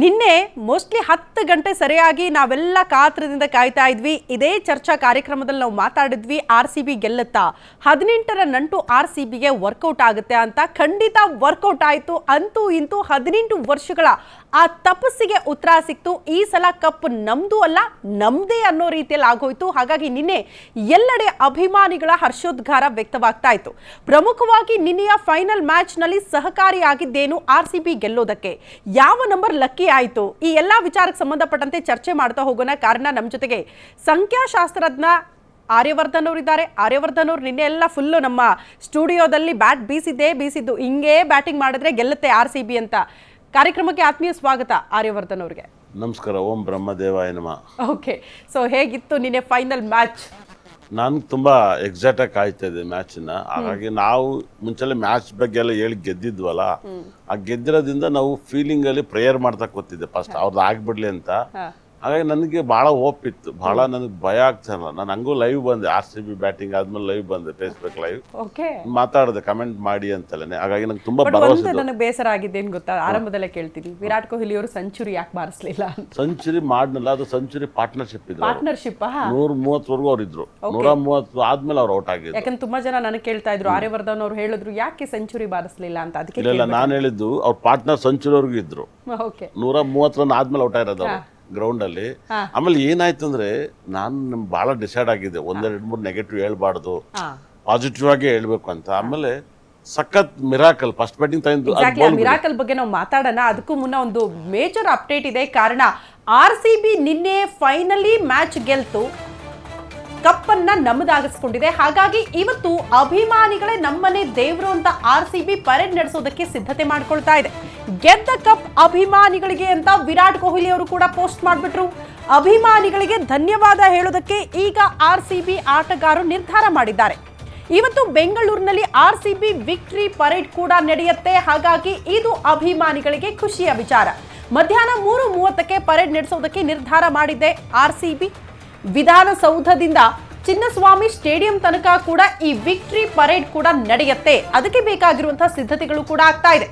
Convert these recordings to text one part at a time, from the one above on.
ನಿನ್ನೆ ಮೋಸ್ಟ್ಲಿ ಹತ್ತು ಗಂಟೆ ಸರಿಯಾಗಿ ನಾವೆಲ್ಲ ಕಾತ್ರದಿಂದ ಕಾಯ್ತಾ ಇದ್ವಿ. ಇದೇ ಚರ್ಚಾ ಕಾರ್ಯಕ್ರಮದಲ್ಲಿ ನಾವು ಮಾತಾಡಿದ್ವಿ ಆರ್ ಸಿ ಬಿ ಗೆಲ್ಲುತ್ತಾ. ಹದಿನೆಂಟರ ನಂಟು ಆರ್ ಸಿ ಬಿಗೆ ವರ್ಕೌಟ್ ಆಗುತ್ತೆ ಅಂತ ಖಂಡಿತ ವರ್ಕೌಟ್ ಆಯಿತು. ಅಂತೂ ಇಂತೂ ಹದಿನೆಂಟು ವರ್ಷಗಳ ಆ ತಪಸ್ಸಿಗೆ ಉತ್ತರ ಸಿಕ್ತು. ಈ ಸಲ ಕಪ್ ನಮ್ದು ಅಲ್ಲ, ನಮ್ದೇ ಅನ್ನೋ ರೀತಿಯಲ್ಲಿ ಆಗೋಯ್ತು. ಹಾಗಾಗಿ ನಿನ್ನೆ ಎಲ್ಲೆಡೆ ಅಭಿಮಾನಿಗಳ ಹರ್ಷೋದ್ಗಾರ ವ್ಯಕ್ತವಾಗ್ತಾ ಇತ್ತು. ಪ್ರಮುಖವಾಗಿ ನಿನ್ನೆಯ ಫೈನಲ್ ಮ್ಯಾಚ್ನಲ್ಲಿ ಸಹಕಾರಿಯಾಗಿದ್ದೇನು ಆರ್ ಸಿ ಬಿ ಗೆಲ್ಲೋದಕ್ಕೆ? ಯಾವ ನಂಬರ್ ಲಕ್ಕಿ ಆಯಿತು? ಈ ಎಲ್ಲ ವಿಚಾರಕ್ಕೆ ಸಂಬಂಧಪಟ್ಟಂತೆ ಚರ್ಚೆ ಮಾಡ್ತಾ ಹೋಗೋಣ. ಕಾರಣ ನಮ್ಮ ಜೊತೆಗೆ ಸಂಖ್ಯಾಶಾಸ್ತ್ರಜ್ಞ ಆರ್ಯವರ್ಧನ್ ಅವರು ಇದ್ದಾರೆ ಆರ್ಯವರ್ಧನ್ ಅವರು ನಿನ್ನೆ ಎಲ್ಲ ಫುಲ್ಲು ನಮ್ಮ ಸ್ಟುಡಿಯೋದಲ್ಲಿ ಬ್ಯಾಟ್ ಬೀಸಿದ್ದೇ ಬೀಸಿದ್ದು. ಹಿಂಗೇ ಬ್ಯಾಟಿಂಗ್ ಮಾಡಿದ್ರೆ ಗೆಲ್ಲುತ್ತೆ ಆರ್ ಸಿ ಬಿ ಅಂತ. ಕಾರ್ಯಕ್ರಮಕ್ಕೆ ಆತ್ಮೀಯ ಸ್ವಾಗತ ಆರ್ಯವರ್ಧನ್ ಅವರಿಗೆ. ನಮಸ್ಕಾರ ಓಂ ಬ್ರಹ್ಮದೇವಾಯ ನಮ. ಓಕೆ ಸೊ ಹೇಗಿತ್ತು ನಿನ್ನೆ ಫೈನಲ್ ಮ್ಯಾಚ್ ನಾನು ತುಂಬ ಎಕ್ಸಾಕ್ಟಾಗಿ ಕಾಯ್ತಾ ಇದ್ದೆ ಮ್ಯಾಚನ್ನ ಹಾಗಾಗಿ ನಾವು ಮುಂಚೆಲ್ಲ ಮ್ಯಾಚ್ ಬಗ್ಗೆ ಎಲ್ಲ ಹೇಳಿ ಗೆದ್ದಿದ್ವಲ್ಲ ಆ ಗೆದ್ದಿರೋದ್ರಿಂದ ನಾವು ಫೀಲಿಂಗಲ್ಲಿ ಪ್ರೇಯರ್ ಮಾಡ್ತಾ ಕೂತಿದ್ದೆ. ಫಸ್ಟ್ ಅವ್ರದ್ದು ಆಗ್ಬಿಡ್ಲಿ ಅಂತ. ಹಾಗಾಗಿ ನನಗೆ ಭಾಳ ಇತ್ತು ಭಾಳ ನನಗೆ ಭಯ ಆಗ್ತಾನಲ್ಲ ನಾನು ಹಂಗೂ ಲೈವ್ ಬಂದೆ. ಆರ್ ಸಿ ಬಿ ಬ್ಯಾಟಿಂಗ್ ಆದ್ಮೇಲೆ ಲೈವ್ ಬಂದೆ ಫೇಸ್ಬುಕ್ ಲೈವ್ ಓಕೆ ಮಾತಾಡಿದೆ ಕಮೆಂಟ್ ಮಾಡಿ ಅಂತಲೇ. ಹಾಗಾಗಿ ನಂಗೆ ತುಂಬಾ ಭರವಸೆ ನನಗೆ ಬೇಸರ ಆಗಿದ್ದೇನು ಗೊತ್ತಾ? ಆರಂಭದಲ್ಲೇ ಕೇಳ್ತೀನಿ. ವಿರಾಟ್ ಕೊಹ್ಲಿ ಅವರು ಸೆಂಚುರಿ ಯಾಕೆ ಬಾರಿಸ್ಲಿಲ್ಲ ಸೆಂಚುರಿ ಮಾಡ್ನಲ್ಲ ಅದು ಸೆಂಚುರಿ ಪಾರ್ಟ್ನರ್ಶಿಪ್ ಇದೆ ಪಾರ್ಟ್ನರ್ಶಿಪ್ ನೂರ ಮೂವತ್ತವರೆಗೂ ಅವ್ರು ಇದ್ರು. ನೂರ ಮೂವತ್ತು ಆದ್ಮೇಲೆ ಅವ್ರು ಔಟ್ ಆಗಿದ್ರು. ಯಾಕಂದ್ರೆ ತುಂಬಾ ಜನ ನನಗೆ ಕೇಳ್ತಾ ಇದ್ರು ಆರ್ಯವರ್ಧನ್ ಅವ್ರು ಹೇಳಿದ್ರು ಯಾಕೆ ಸೆಂಚುರಿ ಬಾರಿಸ್ಲಿಲ್ಲ ಅಂತ? ಅದಕ್ಕೆ ಇಲ್ಲ ನಾನು ಹೇಳಿದ್ದು ಅವ್ರ ಪಾರ್ಟ್ನರ್ ಸೆಂಚುರಿವರೆಗೂ ಇದ್ರು. ಓಕೆ ನೂರ ಮೂವತ್ತು ರನ್ ಆದ್ಮೇಲೆ ಔಟ್ ಆಗಿರೋದು ಗ್ರೌಂಡ್ ಅಲ್ಲಿ ಆಮೇಲೆ ಏನಾಯ್ತು ಅಂದ್ರೆ ನಾನು ಬಹಳ ಡಿಸೈಡ್ ಆಗಿದೆ ಒಂದೆರಡು ಮೂರು ನೆಗೆಟಿವ್ ಹೇಳ್ಬಾರ್ದು. ಪಾಸಿಟಿವ್ ಆಗಿ ಹೇಳ್ಬೇಕು ಅಂತ. ಆಮೇಲೆ ಸಖತ್ ಮಿರಾಕಲ್ ಫಸ್ಟ್ ಬ್ಯಾಟಿಂಗ್ ತಂದು ಮಿರಾಕಲ್ ಬಗ್ಗೆ ನಾವು ಮಾತಾಡೋಣ. ಅದಕ್ಕೂ ಮುನ್ನ ಒಂದು ಮೇಜರ್ ಅಪ್ಡೇಟ್ ಇದೆ. ಕಾರಣ ಆರ್ ಸಿ ಬಿ ನಿನ್ನೆ ಫೈನಲಿ ಮ್ಯಾಚ್ ಗೆಲ್ತು. ಕಪ್ಪನ್ನ ನಮ್ಮದಾಗಿಸ್ಕೊಂಡಿದೆ ಹಾಗಾಗಿ ಇವತ್ತು ಅಭಿಮಾನಿಗಳೇ ನಮ್ಮನೆ ದೇವರು ಅಂತ ಆರ್ ಸಿ ಬಿ ಪರೇಡ್ ನಡೆಸೋದಕ್ಕೆ ಸಿದ್ಧತೆ ಮಾಡ್ಕೊಳ್ತಾ ಇದೆ. ಗೆದ್ದ ಕಪ್ ಅಭಿಮಾನಿಗಳಿಗೆ ಅಂತ ವಿರಾಟ್ ಕೊಹ್ಲಿ ಅವರು ಕೂಡ ಪೋಸ್ಟ್ ಮಾಡಿಬಿಟ್ರು. ಅಭಿಮಾನಿಗಳಿಗೆ ಧನ್ಯವಾದ ಹೇಳೋದಕ್ಕೆ ಈಗ ಆರ್ ಸಿ ಬಿ ಆಟಗಾರರು ನಿರ್ಧಾರ ಮಾಡಿದ್ದಾರೆ. ಇವತ್ತು ಬೆಂಗಳೂರಿನಲ್ಲಿ R C B victory parade ಕೂಡ ನಡೆಯುತ್ತೆ. ಹಾಗಾಗಿ ಇದು ಅಭಿಮಾನಿಗಳಿಗೆ ಖುಷಿಯ ವಿಚಾರ. ಮಧ್ಯಾಹ್ನ ಮೂರು ಮೂವತ್ತಕ್ಕೆ ಪರೇಡ್ ನಡೆಸೋದಕ್ಕೆ ನಿರ್ಧಾರ ಮಾಡಿದೆ ಆರ್ ಸಿ ಬಿ. ವಿಧಾನಸೌಧದಿಂದ ಚಿನ್ನಸ್ವಾಮಿ ಸ್ಟೇಡಿಯಂ ತನಕ ಕೂಡ ಈ ವಿಕ್ಟ್ರಿ ಪರೇಡ್ ಕೂಡ ನಡೆಯುತ್ತೆ. ಅದಕ್ಕೆ ಬೇಕಾಗಿರುವಂತಹ ಸಿದ್ಧತೆಗಳು ಕೂಡ ಆಗ್ತಾ ಇದೆ.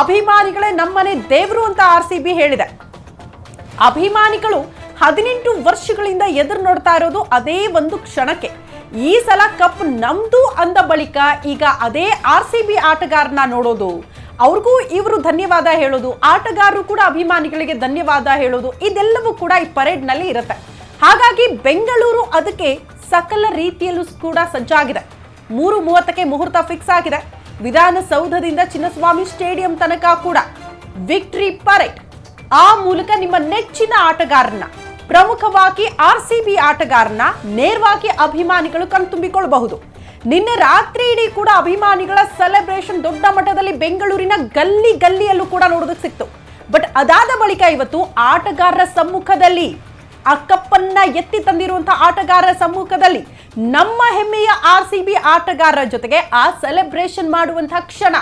ಅಭಿಮಾನಿಗಳೇ ನಮ್ಮನೆ ದೇವರು ಅಂತ ಆರ್ ಸಿ ಹೇಳಿದೆ. ಅಭಿಮಾನಿಗಳು ಹದಿನೆಂಟು ವರ್ಷಗಳಿಂದ ಎದುರು ನೋಡ್ತಾ ಇರೋದು ಅದೇ ಒಂದು ಕ್ಷಣಕ್ಕೆ. ಈ ಸಲ ಕಪ್ ನಮ್ದು ಅಂದ ಬಳಿಕ ಈಗ ಅದೇ ಆರ್ ಸಿ ಬಿ ಆಟಗಾರನ ನೋಡೋದು. ಅವ್ರಿಗೂ ಇವರು ಧನ್ಯವಾದ ಹೇಳೋದು. ಆಟಗಾರರು ಕೂಡ ಅಭಿಮಾನಿಗಳಿಗೆ ಧನ್ಯವಾದ ಹೇಳೋದು. ಇದೆಲ್ಲವೂ ಕೂಡ ಈ ಪರೇಡ್ನಲ್ಲಿ ಇರುತ್ತೆ. ಹಾಗಾಗಿ ಬೆಂಗಳೂರು ಅದಕ್ಕೆ ಸಕಲ ರೀತಿಯಲ್ಲೂ ಕೂಡ ಸಜ್ಜಾಗಿದೆ. ಮೂರು ಮೂವತ್ತಕ್ಕೆ ಮುಹೂರ್ತ ಫಿಕ್ಸ್ ಆಗಿದೆ. ವಿಧಾನಸೌಧದಿಂದ ಚಿನ್ನಸ್ವಾಮಿ ಸ್ಟೇಡಿಯಂ ತನಕ ಕೂಡ ವಿಕ್ಟ್ರಿ ಪರೇಡ್. ಆ ಮೂಲಕ ನಿಮ್ಮ ನೆಚ್ಚಿನ ಆಟಗಾರನ, ಪ್ರಮುಖವಾಗಿ ಆರ್ ಸಿ ಬಿ ಆಟಗಾರನ ನೇರವಾಗಿ ಅಭಿಮಾನಿಗಳು ಕಣ್ತುಂಬಿಕೊಳ್ಳಬಹುದು ನಿನ್ನೆ ರಾತ್ರಿ ಇಡೀ ಕೂಡ ಅಭಿಮಾನಿಗಳ ಸೆಲೆಬ್ರೇಷನ್ ದೊಡ್ಡ ಮಟ್ಟದಲ್ಲಿ ಬೆಂಗಳೂರಿನ ಗಲ್ಲಿ ಗಲ್ಲಿಯಲ್ಲೂ ಕೂಡ ನೋಡೋದಕ್ಕೆ ಸಿಕ್ತು. ಬಟ್ ಅದಾದ ಬಳಿಕ ಇವತ್ತು ಆಟಗಾರರ ಸಮ್ಮುಖದಲ್ಲಿ ಆ ಕಪ್ಪನ್ನ ಎತ್ತಿ ತಂದಿರುವಂತಹ ಆಟಗಾರರ ಸಮ್ಮುಖದಲ್ಲಿ ನಮ್ಮ ಹೆಮ್ಮೆಯ ಆರ್ ಸಿ ಬಿ ಆಟಗಾರರ ಜೊತೆಗೆ ಆ ಸೆಲೆಬ್ರೇಷನ್ ಮಾಡುವಂತಹ ಕ್ಷಣ.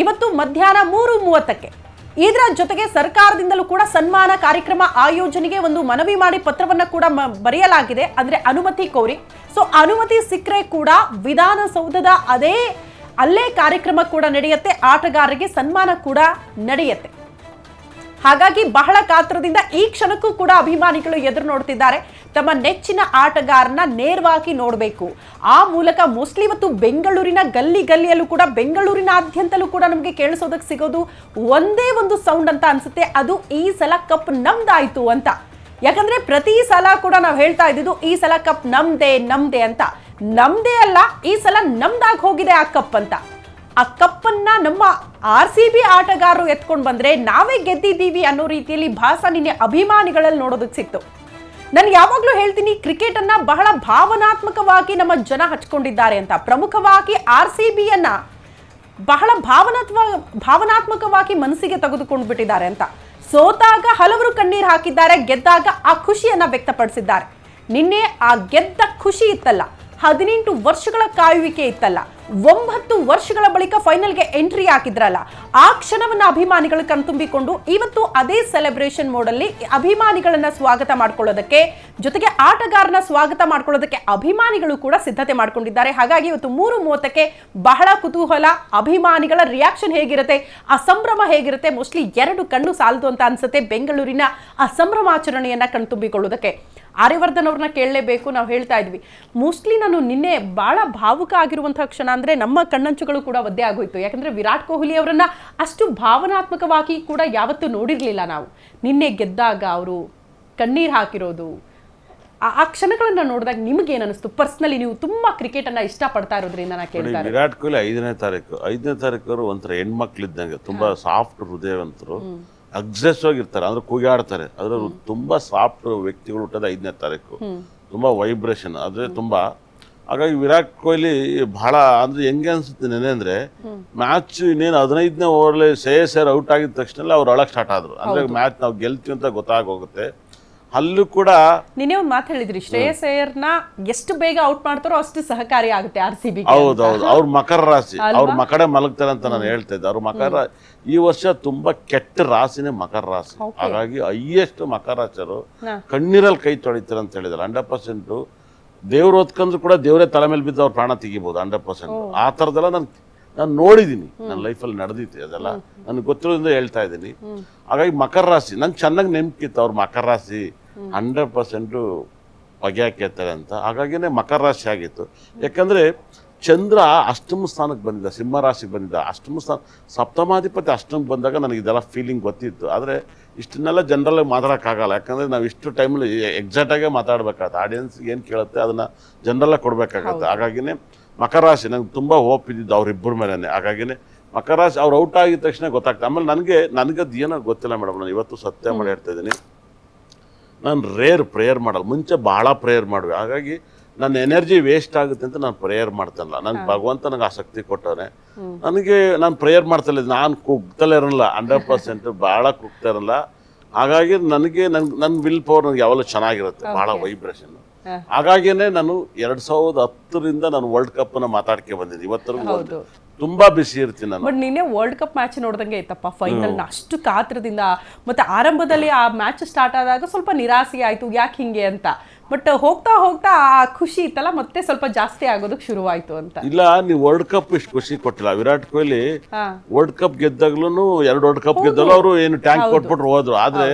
ಇವತ್ತು ಮಧ್ಯಾಹ್ನ ಮೂರು ಮೂವತ್ತಕ್ಕೆ ಇದರ ಜೊತೆಗೆ ಸರ್ಕಾರದಿಂದಲೂ ಕೂಡ ಸನ್ಮಾನ ಕಾರ್ಯಕ್ರಮ ಆಯೋಜನೆಗೆ ಒಂದು ಮನವಿ ಮಾಡಿ ಪತ್ರವನ್ನ ಕೂಡ ಬರೆಯಲಾಗಿದೆ. ಅಂದ್ರೆ ಅನುಮತಿ ಕೋರಿ. ಸೊ ಅನುಮತಿ ಸಿಕ್ಕರೆ ಕೂಡ ವಿಧಾನಸೌಧದ ಅದೇ ಅಲ್ಲೇ ಕಾರ್ಯಕ್ರಮ ಕೂಡ ನಡೆಯುತ್ತೆ. ಆಟಗಾರರಿಗೆ ಸನ್ಮಾನ ಕೂಡ ನಡೆಯುತ್ತೆ. ಹಾಗಾಗಿ ಬಹಳ ಕಾತ್ರದಿಂದ ಈ ಕ್ಷಣಕ್ಕೂ ಕೂಡ ಅಭಿಮಾನಿಗಳು ಎದುರು ನೋಡ್ತಿದ್ದಾರೆ. ತಮ್ಮ ನೆಚ್ಚಿನ ಆಟಗಾರನ ನೇರವಾಗಿ ನೋಡಬೇಕು. ಆ ಮೂಲಕ ಮೋಸ್ಟ್ಲಿ ಮತ್ತು ಬೆಂಗಳೂರಿನ ಗಲ್ಲಿ ಗಲ್ಲಿಯಲ್ಲೂ ಕೂಡ, ಬೆಂಗಳೂರಿನಾದ್ಯಂತಲೂ ಕೂಡ ನಮಗೆ ಕೇಳಿಸೋದಕ್ಕೆ ಸಿಗೋದು ಒಂದೇ ಒಂದು ಸೌಂಡ್ ಅಂತ ಅನ್ಸುತ್ತೆ. ಅದು ಈ ಸಲ ಕಪ್ ನಮ್ದಾಯ್ತು ಅಂತ. ಯಾಕಂದ್ರೆ ಪ್ರತಿ ಸಲ ಕೂಡ ನಾವು ಹೇಳ್ತಾ ಇದ್ದಿದ್ದು ಈ ಸಲ ಕಪ್ ನಮ್ದೇ ನಮ್ದೇ ಅಂತ. ನಮ್ದೇ ಅಲ್ಲ, ಈ ಸಲ ನಮ್ದಾಗಿ ಹೋಗಿದೆ ಆ ಕಪ್ ಅಂತ. ಆ ಕಪ್ಪನ್ನ ನಮ್ಮ ಆರ್ ಸಿ ಬಿ ಆಟಗಾರರು ಎತ್ಕೊಂಡು ಬಂದ್ರೆ ನಾವೇ ಗೆದ್ದಿದ್ದೀವಿ ಅನ್ನೋ ರೀತಿಯಲ್ಲಿ ಭಾಸ ನಿನ್ನೆ ಅಭಿಮಾನಿಗಳಲ್ಲಿ ನೋಡೋದಕ್ಕೆ ಸಿಕ್ತು. ನಾನು ಯಾವಾಗಲೂ ಹೇಳ್ತೀನಿ ಕ್ರಿಕೆಟ್ ಅನ್ನ ಬಹಳ ಭಾವನಾತ್ಮಕವಾಗಿ ನಮ್ಮ ಜನ ಹಚ್ಕೊಂಡಿದ್ದಾರೆ ಅಂತ. ಪ್ರಮುಖವಾಗಿ ಆರ್ ಸಿ ಬಿಯನ್ನು ಬಹಳ ಭಾವನಾತ್ಮ ಭಾವನಾತ್ಮಕವಾಗಿ ಮನಸ್ಸಿಗೆ ತೆಗೆದುಕೊಂಡು ಬಿಟ್ಟಿದ್ದಾರೆ ಅಂತ. ಸೋತಾಗ ಹಲವರು ಕಣ್ಣೀರು ಹಾಕಿದ್ದಾರೆ, ಗೆದ್ದಾಗ ಆ ಖುಷಿಯನ್ನ ವ್ಯಕ್ತಪಡಿಸಿದ್ದಾರೆ. ನಿನ್ನೆ ಆ ಗೆದ್ದ ಖುಷಿ ಇತ್ತಲ್ಲ, ಹದಿನೆಂಟು ವರ್ಷಗಳ ಕಾಯುವಿಕೆ ಇತ್ತಲ್ಲ ಒಂಬತ್ತು ವರ್ಷಗಳ ಬಳಿಕ ಫೈನಲ್ಗೆ ಎಂಟ್ರಿ ಹಾಕಿದ್ರಲ್ಲ, ಆ ಕ್ಷಣವನ್ನ ಅಭಿಮಾನಿಗಳು ಕಣ್ತುಂಬಿಕೊಂಡು ಇವತ್ತು ಅದೇ ಸೆಲೆಬ್ರೇಷನ್ ಮೋಡಲ್ಲಿ ಅಭಿಮಾನಿಗಳನ್ನ ಸ್ವಾಗತ ಮಾಡ್ಕೊಳ್ಳೋದಕ್ಕೆ, ಜೊತೆಗೆ ಆಟಗಾರನ ಸ್ವಾಗತ ಮಾಡ್ಕೊಳ್ಳೋದಕ್ಕೆ ಅಭಿಮಾನಿಗಳು ಕೂಡ ಸಿದ್ಧತೆ ಮಾಡ್ಕೊಂಡಿದ್ದಾರೆ. ಹಾಗಾಗಿ ಇವತ್ತು ಮೂರು ಮೂವತ್ತಕ್ಕೆ ಬಹಳ ಕುತೂಹಲ, ಅಭಿಮಾನಿಗಳ ರಿಯಾಕ್ಷನ್ ಹೇಗಿರುತ್ತೆ ಆ ಸಂಭ್ರಮ ಹೇಗಿರುತ್ತೆ ಮೋಸ್ಟ್ಲಿ ಎರಡು ಕಣ್ಣು ಸಾಲದು ಅಂತ ಅನ್ಸುತ್ತೆ. ಬೆಂಗಳೂರಿನ ಆ ಸಂಭ್ರಮಾಚರಣೆಯನ್ನ ಕಣ್ತುಂಬಿಕೊಳ್ಳೋದಕ್ಕೆ. ಆರ್ಯವರ್ಧನ್ ಅವ್ರನ್ನ ಕೇಳಲೇಬೇಕು ನಾವು ಹೇಳ್ತಾ ಇದ್ವಿ. ಮೋಸ್ಟ್ಲಿ ನಾನು ನಿನ್ನೆ ಬಹಳ ಭಾವುಕ ಆಗಿರುವಂತಹ ಕ್ಷಣ ಅಂದ್ರೆ ನಮ್ಮ ಕಣ್ಣಂಚುಗಳು ಕೂಡ ಒದ್ದೆ ಆಗೋಯ್ತು. ಯಾಕಂದ್ರೆ ವಿರಾಟ್ ಕೊಹ್ಲಿ ಅವರನ್ನ ಅಷ್ಟು ಭಾವನಾತ್ಮಕವಾಗಿ ಕೂಡ ಯಾವತ್ತೂ ನೋಡಿರ್ಲಿಲ್ಲ ನಾವು. ನಿನ್ನೆ ಗೆದ್ದಾಗ ಅವರು ಕಣ್ಣೀರ್ ಹಾಕಿರೋದು. ಆ- ಕ್ಷಣಗಳನ್ನ ನೋಡಿದಾಗ ನಿಮ್ಗೆ ಏನ್ ಅನಿಸ್ತು ಪರ್ಸ್ನಲಿ ನೀವು ತುಂಬಾ ಕ್ರಿಕೆಟ್ ಅನ್ನ ಇಷ್ಟಪಡ್ತಾ ಇರೋದ್ರಿಂದ ನಾ ನೋಡಿ ಕೇಳ್ತಾ. ವಿರಾಟ್ ಕೊಹ್ಲಿ ಐದನೇ ತಾರೀಕು. ಐದನೇ ತಾರೀಕು ಒಂಥರ ಹೆಣ್ಮಕ್ಳಿದ್ದಂಗೆ ತುಂಬಾ ಸಾಫ್ಟ್ ಹೃದಯವಂತರು. ಅಗ್ರೆಸಿವ್ ಆಗಿರ್ತಾರೆ ಅಂದ್ರೆ ಕೂಗಾಡ್ತಾರೆ. ಅದ್ರ ತುಂಬಾ ಸಾಫ್ಟ್ ವ್ಯಕ್ತಿಗಳು ಹುಟ್ಟೋದು ಐದನೇ ತಾರೀಕು. ತುಂಬಾ ವೈಬ್ರೇಷನ್ ಅದೇ ತುಂಬಾ. ಹಾಗಾಗಿ ವಿರಾಟ್ ಕೊಹ್ಲಿ ಬಹಳ ಅಂದ್ರೆ ಹೆಂಗೆ ಅನ್ಸುತ್ತೆ ನೆನೆ ಅಂದ್ರೆ ಮ್ಯಾಚ್ ಇನ್ನೇನು ಹದಿನೈದನೇ ಓವರ್ಲಿ ಸೇ ಸರ್ ಔಟ್ ಆಗಿದ ತಕ್ಷಣ ಅವ್ರು ಒಳಗೆ ಸ್ಟಾರ್ಟ್ ಆದ್ರು. ಅಂದ್ರೆ ಮ್ಯಾಚ್ ನಾವು ಗೆಲ್ತೀವಿ ಅಂತ ಗೊತ್ತಾಗೋಗುತ್ತೆ. ಅಲ್ಲೂ ಕೂಡ ನಿನ್ನೆ ಒಂದು ಮಾತು ಹೇಳಿದ್ರಿ ಶ್ರೇಯಸ್ ಅಯ್ಯರ್ನ ಎಷ್ಟು ಬೇಗ ಔಟ್ ಮಾಡ್ತಾರೋ ಅಷ್ಟು ಸಹಕಾರಿ ಆಗುತ್ತೆ ಆರ್ ಸಿ ಬಿ ಹೌದು ಹೌದು. ಅವ್ರ ಮಕರ ರಾಶಿ. ಅವ್ರ ಮಕಡೆ ಮಲಗ್ತಾರೆ ಅಂತ ನಾನು ಹೇಳ್ತಾ ಇದ್ದೆ. ಅವ್ರ ಮಕರ ಈ ವರ್ಷ ತುಂಬಾ ಕೆಟ್ಟ ರಾಶಿನೇ ಮಕರ ರಾಶಿ. ಹಾಗಾಗಿ ಹೈಯೆಸ್ಟ್ ಮಕರ ರಾಶಿಯರು. ಕಣ್ಣೀರಲ್ಲಿ ಕೈ ತೊಳಿತಾರೆ ಅಂತ ಹೇಳಿದ್ರು. ಹಂಡ್ರೆಡ್ ಪರ್ಸೆಂಟ್ ದೇವ್ರ ಹೊತ್ಕೊಂಡ್ರು ಕೂಡ ದೇವರೇ ತಲೆ ಮೇಲೆ ಬಿದ್ದು ಅವ್ರ ಪ್ರಾಣ ತೆಗಿಬಹುದು ಹಂಡ್ರೆಡ್ ಪರ್ಸೆಂಟ್. ಆ ಥರದ್ದೆಲ್ಲ ನಾನು ನಾನು ನೋಡಿದ್ದೀನಿ ನನ್ನ ಲೈಫಲ್ಲಿ ನಡೆದಿತ್ತು ಅದೆಲ್ಲ. ನನಗೆ ಗೊತ್ತಿರೋದ್ರಿಂದ ಹೇಳ್ತಾ ಇದ್ದೀನಿ. ಹಾಗಾಗಿ ಮಕರ ರಾಶಿ ನಂಗೆ ಚೆನ್ನಾಗಿ ನೆನಪಿತ್ತು ಅವ್ರ ಮಕರ ರಾಶಿ. ಹಂಡ್ರೆಡ್ ಪರ್ಸೆಂಟು ಬಗೆಹಾಕಿರ್ತಾರೆ ಅಂತ. ಹಾಗಾಗಿನೇ ಮಕರ ರಾಶಿ ಆಗಿತ್ತು. ಯಾಕಂದ್ರೆ ಚಂದ್ರ ಅಷ್ಟಮ ಸ್ಥಾನಕ್ಕೆ ಬಂದಿದ್ದ ಸಿಂಹ ರಾಶಿಗೆ ಬಂದಿದ್ದ. ಅಷ್ಟಮ ಸ್ಥಾನ ಸಪ್ತಮಾಧಿಪತಿ ಅಷ್ಟಮ್ ಬಂದಾಗ ನನಗೆ ಇದೆಲ್ಲ ಫೀಲಿಂಗ್ ಗೊತ್ತಿತ್ತು. ಆದರೆ ಇಷ್ಟನ್ನೆಲ್ಲ ಜನರಲ್ ಮಾತಾಡೋಕ್ಕಾಗಲ್ಲ. ಯಾಕಂದ್ರೆ ನಾವು ಇಷ್ಟು ಟೈಮಲ್ಲಿ ಎಕ್ಸಾಕ್ಟಾಗೇ ಮಾತಾಡಬೇಕಾಗುತ್ತೆ. ಆಡಿಯನ್ಸ್ ಏನು ಕೇಳುತ್ತೆ ಅದನ್ನ ಜನರಲ್ಲ ಕೊಡಬೇಕಾಗತ್ತೆ. ಹಾಗಾಗಿನೇ ಮಕರ ರಾಶಿ ನಂಗೆ ತುಂಬ ಹೋಪ್ ಇದ್ದಿದ್ದು ಅವರಿಬ್ಬರ ಮೇಲೇ ಹಾಗಾಗಿನೇ ಮಕರ ರಾಶಿ ಅವ್ರು ಔಟ್ ಆಗಿದ ತಕ್ಷಣ ಗೊತ್ತಾಗ್ತದೆ. ಆಮೇಲೆ ನನಗೆ ನನಗದು ಏನೋ ಗೊತ್ತಿಲ್ಲ ಮೇಡಮ್. ನಾನು ಇವತ್ತು ಸತ್ಯ ಮಾಡಿ ಹೇಳ್ತಾ ಇದ್ದೀನಿ. ನಾನು ರೇರ್ ಪ್ರೇಯರ್ ಮಾಡಲ್ಲ. ಮುಂಚೆ ಭಾಳ ಪ್ರೇಯರ್ ಮಾಡುವೆ. ಹಾಗಾಗಿ ನನ್ನ ಎನರ್ಜಿ ವೇಸ್ಟ್ ಆಗುತ್ತೆ ಅಂತ ನಾನು ಪ್ರೇಯರ್ ಮಾಡ್ತಾನಲ್ಲ. ನನಗೆ ಭಗವಂತ ನನಗೆ ಆಸಕ್ತಿ ಕೊಟ್ಟವನೆ. ನನಗೆ ನಾನು ಪ್ರೇಯರ್ ಮಾಡ್ತಲ್ಲ ನಾನು ಕುಗ್ತಲೇ ಇರಲ್ಲ. ಹಂಡ್ರೆಡ್ ಪರ್ಸೆಂಟ್ ಭಾಳ ಕುಗ್ತಾ ಇರಲ್ಲ. ಹಾಗಾಗಿ ನನಗೆ ನನ್ ನನ್ನ ವಿಲ್ ಪವರ್ ನನಗೆ ಯಾವಾಗಲೂ ಚೆನ್ನಾಗಿರುತ್ತೆ. ಭಾಳ ವೈಬ್ರೇಷನ್. ಹಾಗಾಗಿನೇ ನಾನು ಎರಡು ಸಾವಿರದ ಹತ್ತರಿಂದ ನಾನು ವರ್ಲ್ಡ್ ಕಪ್ನ ಮಾತಾಡ್ಕೆ ಬಂದಿದ್ದೆ. ಇವತ್ತರೆಗೂ. ತುಂಬಾ ಬಿಸಿ ಇರ್ತೀನಿ ನಾನು. ಬಟ್ ನಿನ್ನೆ ವರ್ಲ್ಡ್ ಕಪ್ ಮ್ಯಾಚ್ ನೋಡ್ದಂಗೆ ಇತ್ತಪ್ಪ ಫೈನಲ್ ಅಷ್ಟು ಕಾತ್ರದಿಂದ ಮತ್ತೆ ಆರಂಭದಲ್ಲಿ ಆ ಮ್ಯಾಚ್ ಸ್ಟಾರ್ಟ್ ಆದಾಗ ಸ್ವಲ್ಪ ನಿರಾಸೆ ಆಯ್ತು ಯಾಕೆ ಹಿಂಗೆ ಅಂತ. ಬಟ್ ಹೋಗ್ತಾ ಹೋಗ್ತಾ ಆ ಖುಷಿ ಇತ್ತಲ್ಲ ಮತ್ತೆ ಸ್ವಲ್ಪ ಜಾಸ್ತಿ ಆಗೋದಕ್ಕೆ ಶುರುವಾಯ್ತು ಅಂತ. ಇಲ್ಲ ನೀವು ವರ್ಲ್ಡ್ ಕಪ್ ಇಷ್ಟು ಖುಷಿ ಕೊಟ್ಟಿಲ್ಲ. ವಿರಾಟ್ ಕೊಹ್ಲಿ ವರ್ಲ್ಡ್ ಕಪ್ ಗೆದ್ದಾಗ್ಲೂ ಎರಡು ವರ್ಲ್ಡ್ ಕಪ್ ಗೆದ್ದಲು ಅವರು ಏನು ಟ್ಯಾಂಕ್ ಕೊಟ್ಬಿಟ್ರು ಹೋದ್ರು. ಆದ್ರೆ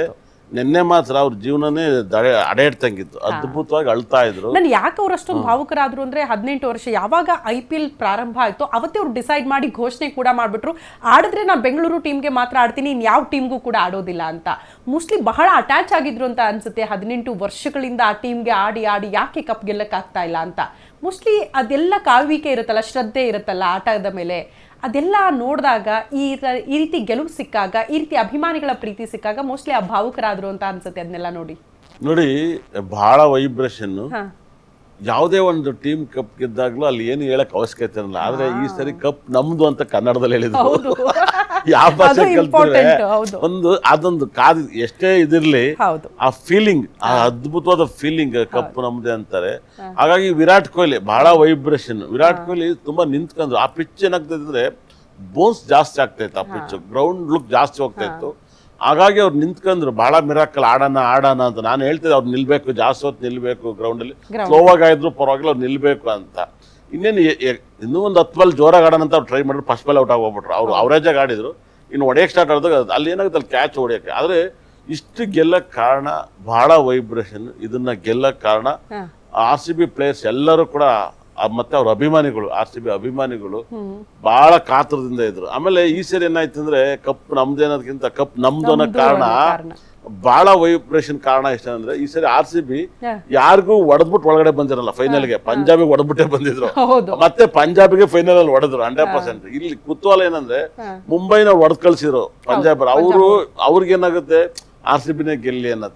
ನಿನ್ನೆ ಮಾತ್ರ ಅವ್ರ ಜೀವನನೇ ದಡೆ ಅಡೆ ಇಡ್ತಂಗಿತ್ತು ಅದ್ಭುತವಾಗಿ ಅಳ್ತಾ ಇದ್ರು. ನಾನು ಯಾಕೆ ಅವ್ರು ಅಷ್ಟೊಂದು ಭಾವುಕರಾದ್ರು ಅಂದ್ರೆ ಹದಿನೆಂಟು ವರ್ಷ ಯಾವಾಗ ಐ ಪಿ ಎಲ್ ಪ್ರಾರಂಭ ಆಯ್ತು ಅವತ್ತೇ ಅವ್ರು ಡಿಸೈಡ್ ಮಾಡಿ ಘೋಷಣೆ ಕೂಡ ಮಾಡ್ಬಿಟ್ರು. ಆಡಿದ್ರೆ ನಾನು ಬೆಂಗಳೂರು ಟೀಮ್ಗೆ ಮಾತ್ರ ಆಡ್ತೀನಿ ಇನ್ ಯಾವ ಟೀಮ್ಗೂ ಕೂಡ ಆಡೋದಿಲ್ಲ ಅಂತ. ಮೋಸ್ಟ್ಲಿ ಬಹಳ ಅಟ್ಯಾಚ್ ಆಗಿದ್ರು ಅಂತ ಅನ್ಸುತ್ತೆ ಹದಿನೆಂಟು ವರ್ಷಗಳಿಂದ ಆ ಟೀಮ್ಗೆ ಆಡಿ ಆಡಿ ಯಾಕೆ ಕಪ್ ಗೆಲ್ಲಕ್ಕಾಗ್ತಾ ಇಲ್ಲ ಅಂತ. ಮೋಸ್ಟ್ಲಿ ಅದೆಲ್ಲ ಕಾವಿಕೆ ಇರುತ್ತಲ್ಲ ಶ್ರದ್ಧೆ ಇರುತ್ತಲ್ಲ ಆಟದ ಮೇಲೆ. ಅದೆಲ್ಲ ನೋಡಿದಾಗ ಈ ಈ ರೀತಿ ಗೆಲುವು ಸಿಕ್ಕಾಗ ಈ ರೀತಿ ಅಭಿಮಾನಿಗಳ ಪ್ರೀತಿ ಸಿಕ್ಕಾಗ ಮೋಸ್ಟ್ಲಿ ಆ ಭಾವುಕರಾದ್ರು ಅಂತ ಅನ್ಸುತ್ತೆ ಅದನ್ನೆಲ್ಲ ನೋಡಿ. ನೋಡಿ ಬಹಳ ವೈಬ್ರೇಷನ್ ಹಾ. ಯಾವುದೇ ಒಂದು ಟೀಮ್ ಕಪ್ ಗೆದ್ದಾಗ್ಲೂ ಅಲ್ಲಿ ಏನು ಹೇಳಕ್ ಅವಶ್ಯಕತೆ ಇರಲ್ಲ. ಆದ್ರೆ ಈ ಸರಿ ಕಪ್ ನಮ್ದು ಅಂತ ಕನ್ನಡದಲ್ಲಿ ಹೇಳಿದ್ರು. ಯಾವ ಭಾಷೆ ಕಲ್ತಿದ್ರೆ. ಒಂದು ಅದೊಂದು ಕಾದ್ ಎಷ್ಟೇ ಇದಿರ್ಲಿ ಆ ಫೀಲಿಂಗ್ ಆ ಅದ್ಭುತವಾದ ಫೀಲಿಂಗ್ ಕಪ್ ನಮ್ದೇ ಅಂತಾರೆ. ಹಾಗಾಗಿ ವಿರಾಟ್ ಕೊಹ್ಲಿ ಬಹಳ ವೈಬ್ರೇಷನ್ ವಿರಾಟ್ ಕೊಹ್ಲಿ ತುಂಬಾ ನಿಂತ್ಕೊಂಡ್ರು. ಆ ಪಿಚ್ ಏನಾಗ್ತದೆ ಅಂದ್ರೆ ಬೋನ್ಸ್ ಜಾಸ್ತಿ ಆಗ್ತಾ ಇತ್ತು ಆ ಪಿಚ್ ಗ್ರೌಂಡ್ ಲುಕ್ ಜಾಸ್ತಿ ಹೋಗ್ತಾ ಇತ್ತು. ಹಾಗಾಗಿ ಅವ್ರು ನಿಂತ್ಕೊಂಡ್ರು ಬಹಳ ಮಿರಾಕಲ್ ಆಡೋಣ ಆಡೋಣ ಅಂತ. ನಾನು ಹೇಳ್ತಿದ್ದೆ ಅವ್ರು ನಿಲ್ಬೇಕು ಜಾಸ್ತಿ ಹೊತ್ತು ನಿಲ್ಬೇಕು ಗ್ರೌಂಡಲ್ಲಿ ಅಲ್ಲಿ. ಸ್ಲೋವಾಗಿ ಆಯ್ತು ಪರವಾಗಿಲ್ಲ ಅವ್ರು ನಿಲ್ಬೇಕು ಅಂತ. ಇನ್ನೇನು ಇನ್ನೂ ಒಂದು ಹತ್ತು ಬಾಲ್ ಜೋರಾಗಿ ಆಡೋಣ ಅಂತ ಅವ್ರು ಟ್ರೈ ಮಾಡಿದ್ರು ಫಸ್ಟ್ ಬಾಲ್ ಔಟ್ ಆಗೋಗ್ಬಿಟ್ರು ಅವ್ರು ಅವರೇಜಾಗಿ ಆಡಿದ್ರು. ಇನ್ನು ಹೊಡೆಯಕ್ಕೆ ಸ್ಟಾರ್ಟ್ ಆಡಿದಾಗ ಅಲ್ಲಿ ಏನಾಗುತ್ತೆ ಅಲ್ಲಿ ಕ್ಯಾಚ್ ಹೊಡೆಯಕ್ಕೆ. ಆದರೆ ಇಷ್ಟು ಗೆಲ್ಲಕ್ಕೆ ಕಾರಣ ಬಹಳ ವೈಬ್ರೇಷನ್ ಇದನ್ನ ಗೆಲ್ಲಕ್ಕೆ ಕಾರಣ. ಆರ್ ಸಿ ಬಿ ಪ್ಲೇಯರ್ಸ್ ಎಲ್ಲರೂ ಕೂಡ ಮತ್ತೆ ಅವ್ರ ಅಭಿಮಾನಿಗಳು ಆರ್ ಸಿ ಬಿ ಅಭಿಮಾನಿಗಳು ಬಹಳ ಕಾತರದಿಂದ ಇದ್ರು. ಆಮೇಲೆ ಈ ಸರಿ ಏನಾಯ್ತು ಅಂದ್ರೆ ಕಪ್ ನಮ್ದು ಅನ್ನೋದಕ್ಕಿಂತ ಕಪ್ ನಮ್ದು ಅನ್ನೋ ಕಾರಣ. ಬಹಳ ವೈಬ್ರೇಷನ್ ಕಾರಣ ಎಷ್ಟು ಅಂದ್ರೆ ಈ ಸರಿ ಆರ್ ಸಿ ಬಿ. ಯಾರಿಗೂ ಒಡೆದ್ಬಿಟ್ಟು ಒಳಗಡೆ ಬಂದಿರಲ್ಲ ಫೈನಲ್ಗೆ ಪಂಜಾಬಿಗೆ ಒಡೆದ್ಬಿಟ್ಟೆ ಬಂದಿದ್ರು. ಮತ್ತೆ ಪಂಜಾಬಿಗೆ ಫೈನಲ್ ಅಲ್ಲಿ ಒಡೆದ್ರು ಹಂಡ್ರೆಡ್ ಪರ್ಸೆಂಟ್ ಇಲ್ಲಿ ಕುತೂಹಲ ಏನಂದ್ರೆ ಮುಂಬೈನ ಒಡೆದ್ ಕಳ್ಸಿದ್ರು ಪಂಜಾಬ್ ಅವರು ಅವ್ರಿಗೆ ಏನಾಗುತ್ತೆ ಆರ್ ಸಿ ಬಿನೇ ಗೆಲ್ಲಿ ಅನ್ನತ್ತೆ